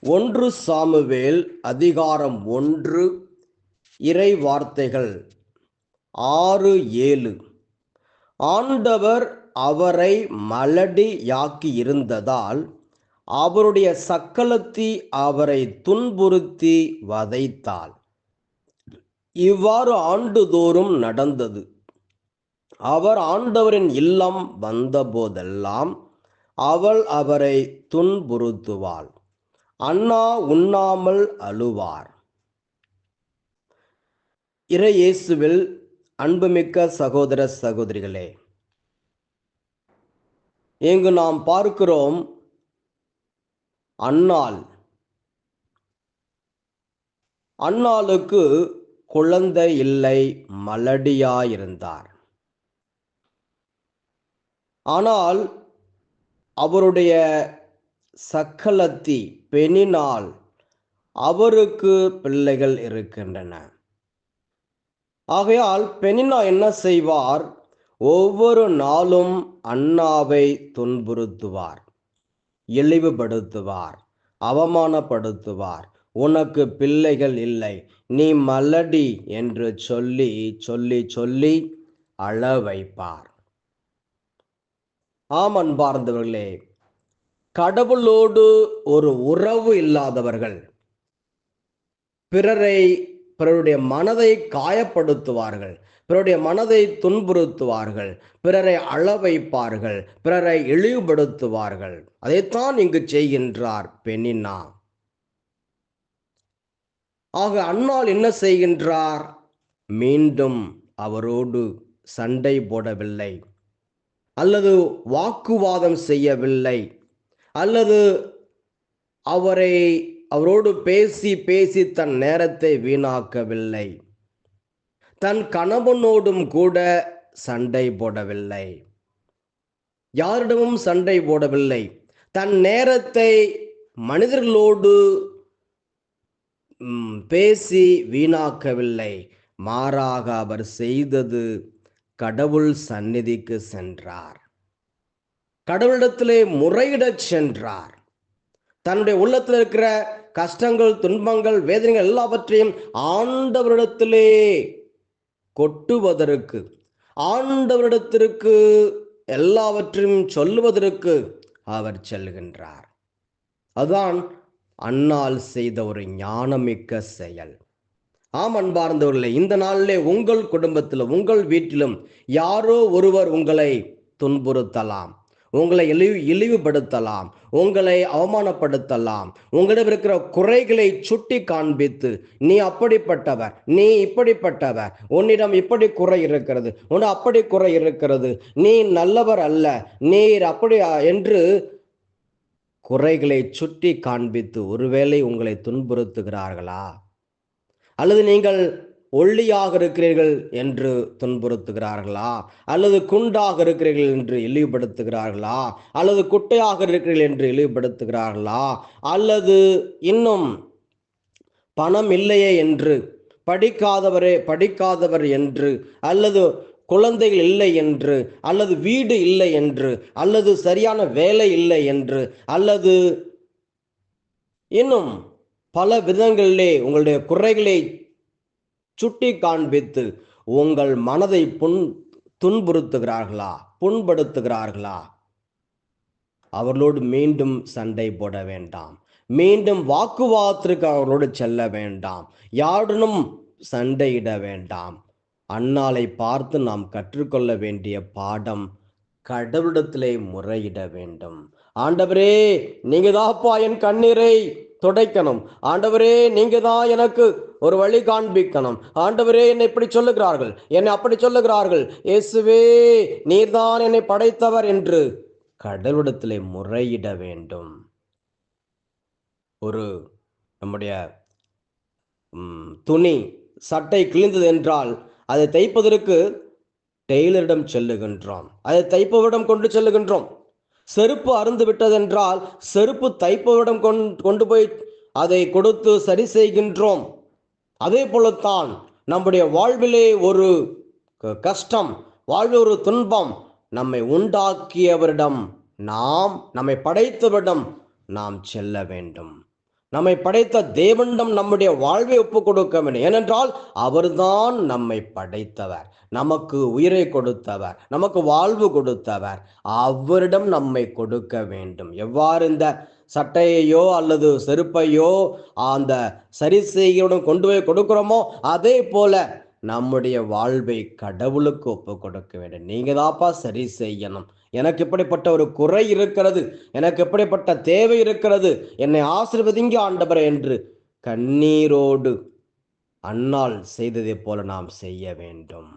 ஒன்று சாமுவேல் அதிகாரம் ஒன்று இறை வார்த்தைகள் ஆறு ஏழு. ஆண்டவர் அவரை மலடியாக்கி இருந்ததால் அவருடைய சக்கலத்தி அவரை துன்புறுத்தி வதைத்தாள். இவ்வாறு ஆண்டுதோறும் நடந்தது. அவர் ஆண்டவரின் இல்லம் வந்தபோதெல்லாம் அவள் அவரை துன்புறுத்துவாள். அண்ணா உண்ணாமல் அழுவார். இறையேசுவில் அன்புமிக்க சகோதர சகோதரிகளே இங்கு நாம் பார்க்கிறோம் அன்னாள். அன்னாளுக்கு குழந்தை இல்லை மலடியாயிருந்தார். ஆனால் அவருடைய சக்கலத்தி பெண்ணினால் அவருக்கு பிள்ளைகள் இருக்கின்றன. ஆகையால் பெண்ணினா என்ன செய்வார்? ஒவ்வொரு நாளும் அண்ணாவை துன்புறுத்துவார் இழிவுபடுத்துவார் அவமானப்படுத்துவார். உனக்கு பிள்ளைகள் இல்லை நீ மலடி என்று சொல்லி சொல்லி சொல்லி அழ வைப்பார். ஆம் அன்பார்ந்தவர்களே கடவுளோடு ஒரு உறவு இல்லாதவர்கள் பிறரை பிறருடைய மனதை காயப்படுத்துவார்கள் பிறருடைய மனதை துன்புறுத்துவார்கள் பிறரை அள வைப்பார்கள் பிறரை இழிவுபடுத்துவார்கள். அதைத்தான் இங்கு செய்கின்றார் பெண்ணினா. ஆக அன்னால் என்ன செய்கின்றார்? மீண்டும் அவரோடு சண்டை போடவில்லை அல்லது வாக்குவாதம் செய்யவில்லை. அல்லது அவரை அவரோடு பேசி பேசி தன் நேரத்தை வீணாக்கவில்லை. தன் கணவனோடும் கூட சண்டை போடவில்லை. யாரிடமும் சண்டை போடவில்லை. தன் நேரத்தை மனிதர்களோடு பேசி வீணாக்கவில்லை. மாறாக அவர் செய்தது கடவுள் சந்நிதிக்கு சென்றார். கடவுளிடத்திலே முறையிடச் சென்றார். தன்னுடைய உள்ளத்தில் இருக்கிற கஷ்டங்கள் துன்பங்கள் வேதனைகள் எல்லாவற்றையும் ஆண்டவரிடத்திலே கொட்டுவதற்கு ஆண்டவரிடத்திற்கு எல்லாவற்றையும் சொல்லுவதற்கு அவர் செல்கின்றார். அதுதான் அன்னால் செய்த ஒரு ஞானமிக்க செயல். ஆம் அன்பார்ந்தவர்களே இந்த நாளிலே உங்கள் குடும்பத்திலும் உங்கள் வீட்டிலும் யாரோ ஒருவர் உங்களை துன்புறுத்தலாம். உங்களை இழிவு இழிவுபடுத்தலாம். உங்களை அவமானப்படுத்தலாம். உங்களிடம் இருக்கிற குறைகளை சுட்டி காண்பித்து நீ அப்படிப்பட்டவர் நீ இப்படிப்பட்டவர் உன்னிடம் இப்படி குறை இருக்கிறது உன்னை அப்படி குறை இருக்கிறது நீ நல்லவர் அல்ல நீர் அப்படி என்று குறைகளை சுட்டி காண்பித்து ஒருவேளை உங்களை துன்புறுத்துகிறார்களா? அல்லது நீங்கள் ஒல்லியாக இருக்கிறீர்கள் என்று துன்புறுத்துகிறார்களா? அல்லது குண்டாக இருக்கிறீர்கள் என்று இழிவுபடுத்துகிறார்களா? அல்லது குட்டையாக இருக்கிறீர்கள் என்று இழிவுபடுத்துகிறார்களா? அல்லது இன்னும் பணம் இல்லையே என்று படிக்காதவரே படிக்காதவர் என்று அல்லது குழந்தைகள் இல்லை என்று அல்லது வீடு இல்லை என்று அல்லது சரியான வேலை இல்லை என்று அல்லது இன்னும் பல விதங்களிலே உங்களுடைய குறைகளை சுட்டி காண்பித்து உங்கள் மனதை புண் துன்புறுத்துகிறார்களா? புண்படுத்துகிறார்களா? அவர்களோடு மீண்டும் சண்டை போட வேண்டாம். மீண்டும் வாக்குவாதத்திற்கு அவர்களோடு செல்ல வேண்டாம். யாருடனும் சண்டையிட வேண்டாம். அன்னாலை பார்த்து நாம் கற்றுக்கொள்ள வேண்டிய பாடம் கடவுளிடத்திலே முறையிட வேண்டும். ஆண்டவரே நீங்க தாப்பா என் கண்ணீரை துடைக்கணும். ஆண்டவரே நீங்க தான் எனக்கு ஒரு வழி காண்பிக்கணும். ஆண்டவரே என்னை இப்படி சொல்லுகிறார்கள். என்னை அப்படி சொல்லுகிறார்கள். இயேசுவே நீர்தான் என்னை படைத்தவர் என்று கடவுளிடத்திலே முறையிட வேண்டும். ஒரு நம்முடைய துணி சட்டை கிழிந்தது என்றால் அதை தைப்பதற்கு டெய்லரிடம் செல்லுகின்றோம். அதை தைப்பவரிடம் கொண்டு செல்லுகின்றோம். செருப்பு அருந்து விட்டதென்றால் செருப்பு தைப்பவரிடம் கொண்டு போய் அதை கொடுத்து சரி செய்கின்றோம். அதே போலத்தான் நம்முடைய வாழ்விலே ஒரு கஷ்டம் வாழ்வில் ஒரு துன்பம் நம்மை உண்டாக்கியவரிடம் நாம் நம்மை படைத்தவரிடம் நாம் செல்ல வேண்டும். நம்மை படைத்த தேவனிடம் நம்முடைய வாழ்வை ஒப்பு கொடுக்க வேண்டும் ஏனென்றால் அவர்தான் நம்மை படைத்தவர். நமக்கு உயிரை கொடுத்தவர். நமக்கு வாழ்வு கொடுத்தவர். அவரிடம் நம்மை கொடுக்க வேண்டும். எவ்வாறு இந்த சட்டையையோ அல்லது செருப்பையோ அந்த சரி செய்கையுடன் கொண்டு போய் கொடுக்கிறோமோ அதே போல நம்முடைய வாழ்வை கடவுளுக்கு ஒப்பு கொடுக்க வேண்டும். நீங்க தாப்பா சரி செய்யணும். எனக்கு இப்படிப்பட்ட ஒரு குறை இருக்கிறது? எனக்கு இப்படிப்பட்ட தேவை இருக்கிறது? என்னை ஆசிர்வதிங்க ஆண்டவர் என்று கண்ணீரோடு அன்னால் செய்ததைப் போல நாம் செய்ய வேண்டும்.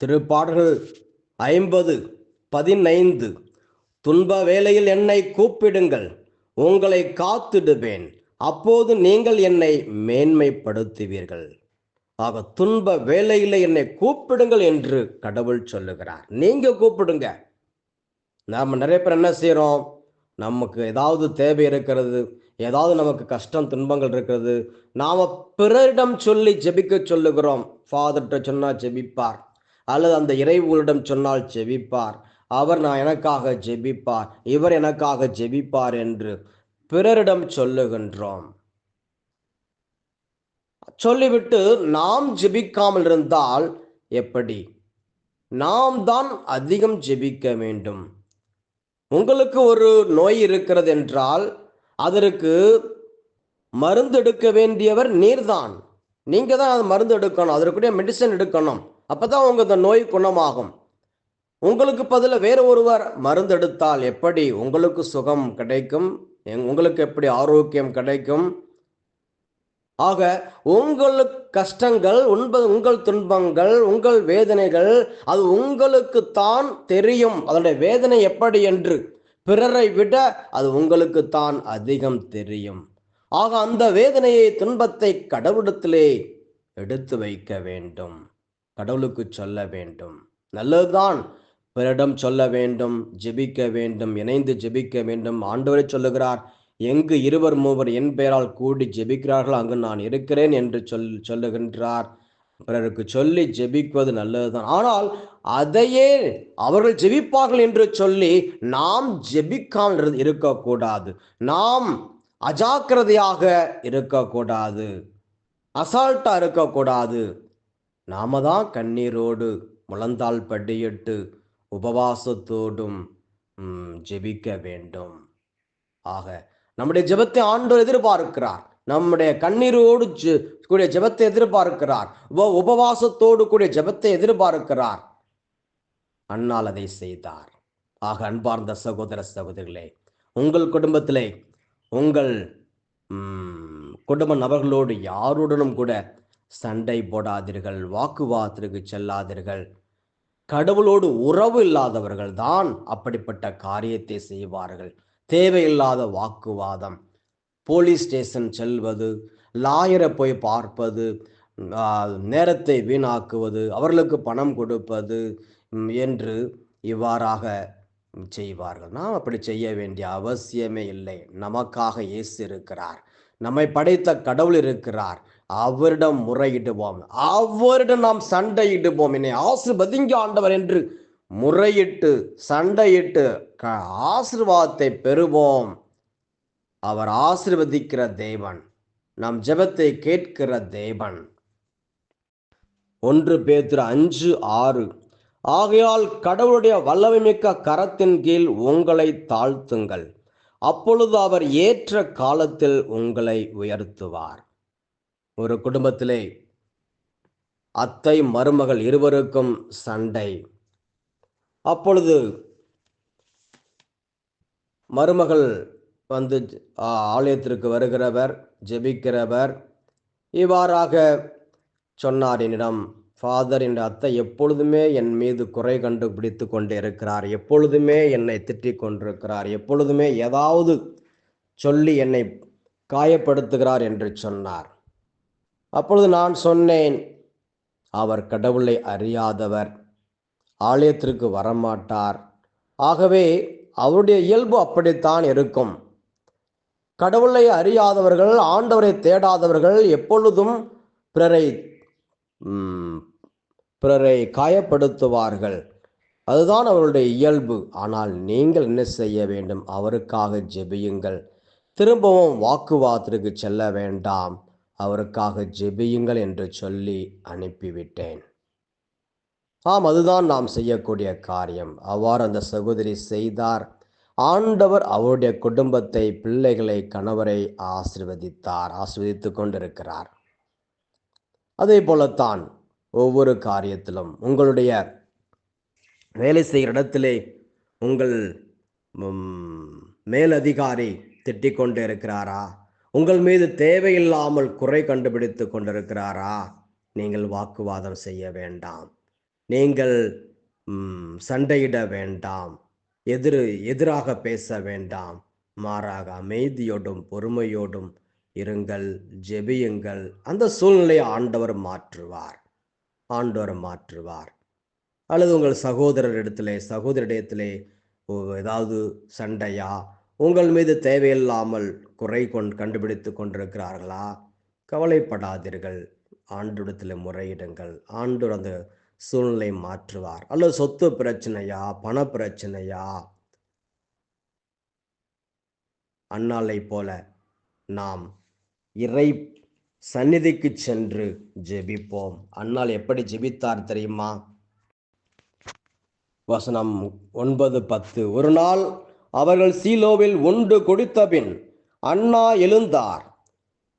திருப்பாடல்கள் ஐம்பது பதினைந்து துன்ப வேளையில் என்னை கூப்பிடுங்கள் உங்களை காத்திடுவேன் அப்போது நீங்கள் என்னை மேன்மைப்படுத்துவீர்கள். ஆக துன்ப வேலையில் என்னை கூப்பிடுங்கள் என்று கடவுள் சொல்லுகிறார். நீங்க கூப்பிடுங்க. நாம் நிறைய பேர் என்ன செய்கிறோம் நமக்கு ஏதாவது தேவை இருக்கிறது ஏதாவது நமக்கு கஷ்டம் துன்பங்கள் இருக்கிறது நாம் பிறரிடம் சொல்லி ஜெபிக்க சொல்லுகிறோம். ஃபாதர்கிட்ட சொன்னால் ஜெபிப்பார். அல்லது அந்த இறைவுகளிடம் சொன்னால் ஜெபிப்பார். அவர் நான் எனக்காக ஜெபிப்பார் இவர் எனக்காக ஜெபிப்பார் என்று பிறரிடம் சொல்லுகின்றோம். சொல்லிவிட்டு நாம் ஜெபிக்காமல் இருந்தால் எப்படி? நாம் தான் அதிகம் ஜெபிக்க வேண்டும். உங்களுக்கு ஒரு நோய் இருக்கிறது என்றால் அதற்கு மருந்து எடுக்க வேண்டியவர் நீர்தான். நீங்க தான் அது மருந்து எடுக்கணும் அதற்குரிய மெடிசன் எடுக்கணும். அப்பதான் உங்க இந்த நோய் குணமாகும். உங்களுக்கு பதில வேற ஒருவர் மருந்து எடுத்தால் எப்படி? உங்களுக்கு சுகம் கிடைக்கும். எங்- உங்களுக்கு எப்படி ஆரோக்கியம் கிடைக்கும்? ஆக உங்களுக்கு கஷ்டங்கள் உண்பது உங்கள் துன்பங்கள் உங்கள் வேதனைகள் அது உங்களுக்கு தான் தெரியும். அதனுடைய வேதனை எப்படி என்று பிறரை விட அது உங்களுக்கு தான் அதிகம் தெரியும். ஆக அந்த வேதனையை துன்பத்தை கடவுளத்திலே எடுத்து வைக்க வேண்டும். கடவுளுக்கு சொல்ல வேண்டும். நல்லதுதான். பிறரிடம் சொல்ல வேண்டும் ஜெபிக்க வேண்டும் இணைந்து ஜெபிக்க வேண்டும். ஆண்டவரை சொல்லுகிறார் எங்கு இருவர் மூவர் என் பெயரால் கூடி ஜெபிக்கிறார்கள் அங்கு நான் இருக்கிறேன் என்று சொல் சொல்லுகின்றார். பிறருக்கு சொல்லி ஜெபிக்குவது நல்லதுதான். ஆனால் அதையே அவர்கள் ஜெபிப்பார்கள் என்று சொல்லி நாம் ஜெபிக்காமல் இருக்கக்கூடாது. நாம் அஜாக்கிரதையாக இருக்கக்கூடாது. அசால்ட்டா இருக்கக்கூடாது. நாம தான் கண்ணீரோடு முழந்தாள் படியிட்டு உபவாசத்தோடும் ஜெபிக்க வேண்டும். ஆக நம்முடைய ஜெபத்தை ஆண்டோர் எதிர்பார்க்கிறார். நம்முடைய கண்ணீரோடு ஜெ- கூடிய ஜெபத்தை எதிர்பார்க்கிறார். உப உபவாசத்தோடு கூடிய ஜெபத்தை எதிர்பார்க்கிறார். அன்னால் அதை செய்தார். ஆக அன்பார்ந்த சகோதர சகோதரிகளே உங்கள் குடும்பத்திலே உங்கள் குடும்ப நபர்களோடு யாருடனும் கூட சண்டை போடாதீர்கள் வாக்குவாதத்திற்கு செல்லாதீர்கள். கடவுளோடு உறவு இல்லாதவர்கள் தான் அப்படிப்பட்ட காரியத்தை செய்வார்கள். தேவையில்லாத வாக்குவாதம். போலீஸ் ஸ்டேஷன் செல்வது லாயரை போய் பார்ப்பது நேரத்தை வீணாக்குவது அவர்களுக்கு பணம் கொடுப்பது என்று இவ்வாறாக செய்வார்கள். நாம் அப்படி செய்ய வேண்டிய அவசியமே இல்லை. நமக்காக இயேசு இருக்கிறார். நம்மை படைத்த கடவுள் இருக்கிறார். அவரிடம் முறையிடுவோம். அவரிடம் நாம் சண்டையிடுவோம். என்னை ஆசிர்வதிங்க ஆண்டவர் என்று முறையிட்டு சண்டையிட்டு க- ஆசீர்வாதத்தை பெறுவோம். அவர் ஆசிர்வதிக்கிற தேவன் நம் ஜெபத்தை கேட்கிற தேவன். ஒன்று பேத்திர அஞ்சு ஆறு. ஆகையால் கடவுளுடைய வல்லமை மிக்க கரத்தின் கீழ் உங்களை தாழ்த்துங்கள். அப்பொழுது அவர் ஏற்ற காலத்தில் உங்களை உயர்த்துவார். ஒரு குடும்பத்திலே அத்தை மருமகள் இருவருக்கும் சண்டை. அப்பொழுது மருமகள் வந்து ஆ, ஆலயத்திற்கு வருகிறவர் ஜெபிக்கிறவர். இவ்வாறாக சொன்னார் என்னிடம் ஃபாதர் என்ற அத்தை எப்பொழுதுமே என் மீது குறை கண்டுபிடித்து கொண்டு இருக்கிறார். எப்பொழுதுமே என்னை திட்டிக் கொண்டிருக்கிறார். எப்பொழுதுமே ஏதாவது சொல்லி என்னை காயப்படுத்துகிறார் என்று சொன்னார். அப்பொழுது நான் சொன்னேன் அவர் கடவுளை அறியாதவர். ஆலயத்திற்கு வரமாட்டார். ஆகவே அவருடைய இயல்பு அப்படித்தான் இருக்கும். கடவுளை அறியாதவர்கள் ஆண்டவரை தேடாதவர்கள் எப்பொழுதும் பிறரை பிறரை காயப்படுத்துவார்கள். அதுதான் அவருடைய இயல்பு. ஆனால் நீங்கள் என்ன செய்ய வேண்டும்? அவருக்காக ஜெபியுங்கள். திரும்பவும் வாக்குவாதத்திற்கு செல்ல வேண்டாம். அவருக்காக ஜெபியுங்கள் என்று சொல்லி அனுப்பிவிட்டேன். ஆம் அதுதான் நாம் செய்யக்கூடிய காரியம். அவ்வாறு அந்த சகோதரி செய்தார். ஆண்டவர் அவருடைய குடும்பத்தை பிள்ளைகளை கணவரை ஆசிர்வதித்தார் ஆசிர்வதித்து கொண்டிருக்கிறார். அதே போலத்தான் ஒவ்வொரு காரியத்திலும் உங்களுடைய வேலை செய்கிற இடத்திலே உங்கள் மேலதிகாரி திட்டிக் கொண்டு இருக்கிறாரா உங்கள் மீது தேவையில்லாமல் குறை கண்டுபிடித்து கொண்டிருக்கிறாரா? நீங்கள் வாக்குவாதம் செய்ய வேண்டாம். நீங்கள் சண்டையிட வேண்டாம். எதிர் எதிராக பேச வேண்டாம். மாறாக அமைதியோடும் பொறுமையோடும் இருங்கள் ஜெபியுங்கள். அந்த சூழ்நிலையை ஆண்டவர் மாற்றுவார். ஆண்டவர் மாற்றுவார். அல்லது உங்கள் சகோதரர் இடத்திலே சகோதரிடத்திலே ஏதாவது சண்டையா? உங்கள் மீது தேவையில்லாமல் குறை கொண்டு கண்டுபிடித்து கொண்டிருக்கிறார்களா? கவலைப்படாதீர்கள். ஆண்டிடத்தில் முறையிடுங்கள். ஆண்டு அந்த சூழ்நிலை மாற்றுவார். அல்லது சொத்து பிரச்சனையா பண பிரச்சனையா? அன்னாலை போல நாம் இறை சந்நிதிக்கு சென்று ஜெபிப்போம். அன்னால் எப்படி ஜெபித்தார் தெரியுமா? வசனம் ஒன்பது பத்து. ஒரு நாள் அவர்கள் சீலோவில் உண்டு கொடுத்தபின் அண்ணா எழுந்தார்.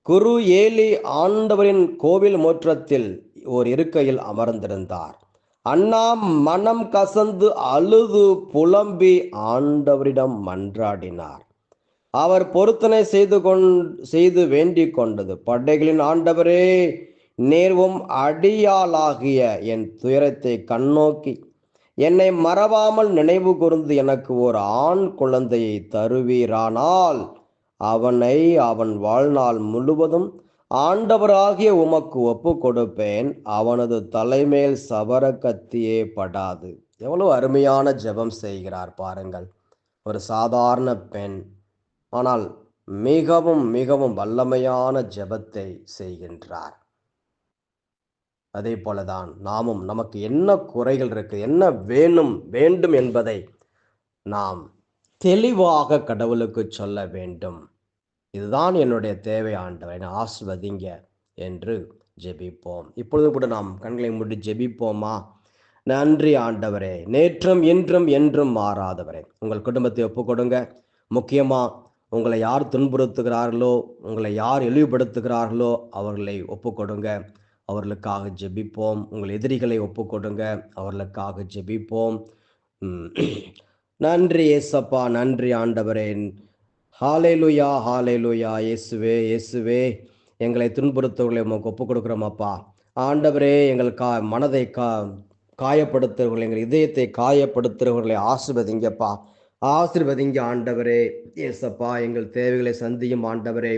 குரு ஏலி ஆண்டவரின் கோவில் முற்றத்தில் ஓர் இருக்கையில் அமர்ந்திருந்தார். அண்ணா மனம் கசந்து அழுது புலம்பி ஆண்டவரிடம் மன்றாடினார். அவர் பொருத்தனை செய்து கொண் செய்து வேண்டிக் கொண்டது. படைகளின் ஆண்டவரே நேர்வும் அடியாளாகிய என் துயரத்தை கண்ணோக்கி என்னை மறவாமல் நினைவு கூர்ந்து எனக்கு ஒரு ஆண் குழந்தையை தருவீரானால் அவனை அவன் வாழ்நாள் முழுவதும் ஆண்டவராகிய உமக்கு ஒப்பு கொடுப்பேன் அவனது தலைமேல் சவர கத்தியே படாது. எவ்வளவு அருமையான ஜெபம் செய்கிறார் பாருங்கள். ஒரு சாதாரண பெண். ஆனால் மிகவும் மிகவும் வல்லமையான ஜெபத்தை செய்கின்றார். அதே போலதான் நாமும் நமக்கு என்ன குறைகள் இருக்கு என்ன வேணும் வேண்டும் என்பதை நாம் தெளிவாக கடவுளுக்கு சொல்ல வேண்டும். இதுதான் என்னுடைய தேவை ஆண்டவர். என்னை ஆசிர்வதிங்க என்று ஜெபிப்போம். இப்பொழுதும் கூட நாம் கண்களை மூடி ஜெபிப்போமா? நன்றி ஆண்டவரே. நேற்றும் இன்றும் என்றும் மாறாதவரே. உங்கள் குடும்பத்தை ஒப்புக்கொடுங்க. முக்கியமா உங்களை யார் துன்புறுத்துகிறார்களோ உங்களை யார் இழிவுபடுத்துகிறார்களோ அவர்களை ஒப்புக்கொடுங்க. அவர்களுக்காக ஜெபிப்போம். உங்கள் எதிரிகளை ஒப்புக்கொடுங்க. அவர்களுக்காக ஜெபிப்போம். நன்றி ஏசப்பா. நன்றி ஆண்டவரே. ஹாலேலுயா ஹாலேலுயா இயேசுவே இயேசுவே. எங்களை துன்புறுத்தவர்களை உமக்கு ஒப்புக் கொடுக்குறோமாப்பா ஆண்டவரே எங்கள் கா மனதை கா காயப்படுத்துறவர்கள் எங்கள் இதயத்தை காயப்படுத்துறவர்களை ஆசிர்வதிங்கப்பா. ஆசிர்வதிங்க ஆண்டவரே. ஏசப்பா எங்கள் தேவைகளை சந்தியும் ஆண்டவரே.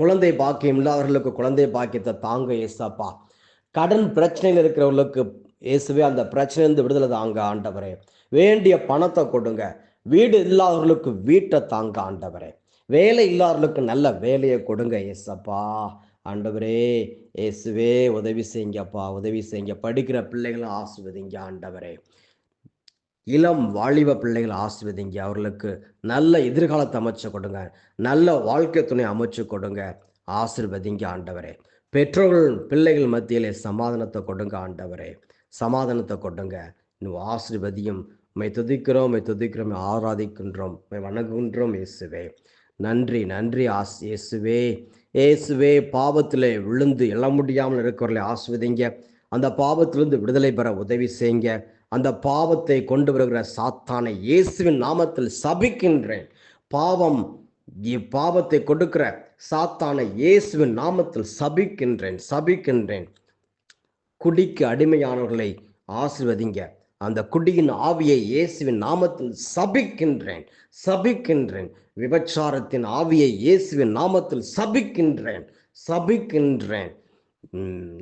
குழந்தை பாக்கியம் இல்லாதவர்களுக்கு குழந்தை பாக்கியத்தை தாங்க ஏசப்பா கடன் பிரச்சனையில் இருக்கிறவர்களுக்கு இயேசுவே அந்த பிரச்சனையிலிருந்து விடுதலை தாங்க ஆண்டவரே. வேண்டிய பணத்தை கொடுங்க. வீடு இல்லாதவர்களுக்கு வீட்டை தாங்க ஆண்டவரே. வேலை இல்லாதவர்களுக்கு நல்ல வேலையை கொடுங்க ஏசப்பா. ஆண்டவரே இயேசுவே உதவி செய்யுங்கப்பா உதவி செய்யுங்க. படிக்கிற பிள்ளைகளை ஆசிர்வதிங்க ஆண்டவரே. இளம் வாலிப பிள்ளைகளை ஆசிர்வதிங்க. அவர்களுக்கு நல்ல எதிர்காலத்தை அமைச்சு கொடுங்க. நல்ல வாழ்க்கை துணை அமைச்சு கொடுங்க. ஆசிர்வதிங்க ஆண்டவரே. பெற்றோர்கள் பிள்ளைகள் மத்தியிலே சமாதானத்தை கொடுங்க ஆண்டவரே. சமாதானத்தை கொடுங்க. இன்னும் ஆசிர்வதியும் மை துதிக்கிறோம் மை துதிக்கிறோம் மை ஆராதிக்கின்றோம் மை வணங்குகின்றோம் இயேசுவே. நன்றி நன்றி ஆஸ் இயேசுவே. இயேசுவே பாவத்தில் விழுந்து எழ முடியாமல் இருக்கிறவர்களை ஆசிர்வதிங்க. அந்த பாவத்திலிருந்து விடுதலை பெற உதவி செய்யுங்க. அந்த பாவத்தை கொண்டு வருகிற சாத்தானை இயேசுவின் நாமத்தில் சபிக்கின்றேன். பாவம் பாவத்தை கொடுக்கிற சாத்தானை இயேசுவின் நாமத்தில் சபிக்கின்றேன் சபிக்கின்றேன். குடிக்கு அடிமையானவர்களை ஆசிர்வதிங்க. அந்த குடியின் ஆவியை இயேசுவின் நாமத்தில் சபிக்கின்றேன் சபிக்கின்றேன். விபச்சாரத்தின் ஆவியை இயேசுவின் நாமத்தில் சபிக்கின்றேன் சபிக்கின்றேன்.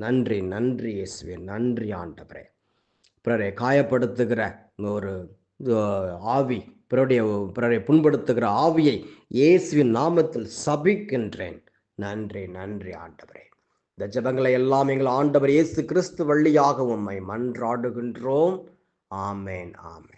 நன்றி நன்றி இயேசுவே நன்றி ஆண்டவரே. பிறரை காயப்படுத்துகிற ஒரு ஆவி பிறருடைய பிறரை புண்படுத்துகிற ஆவியை இயேசுவின் நாமத்தில் சபிக்கின்றேன். நன்றி நன்றி ஆண்டவரே. இந்த ஜபங்களை எல்லாம் எங்கள் ஆண்டவர் இயேசு கிறிஸ்து வழியாக உம்மை மன்றாடுகின்றோம். Amen. Amen.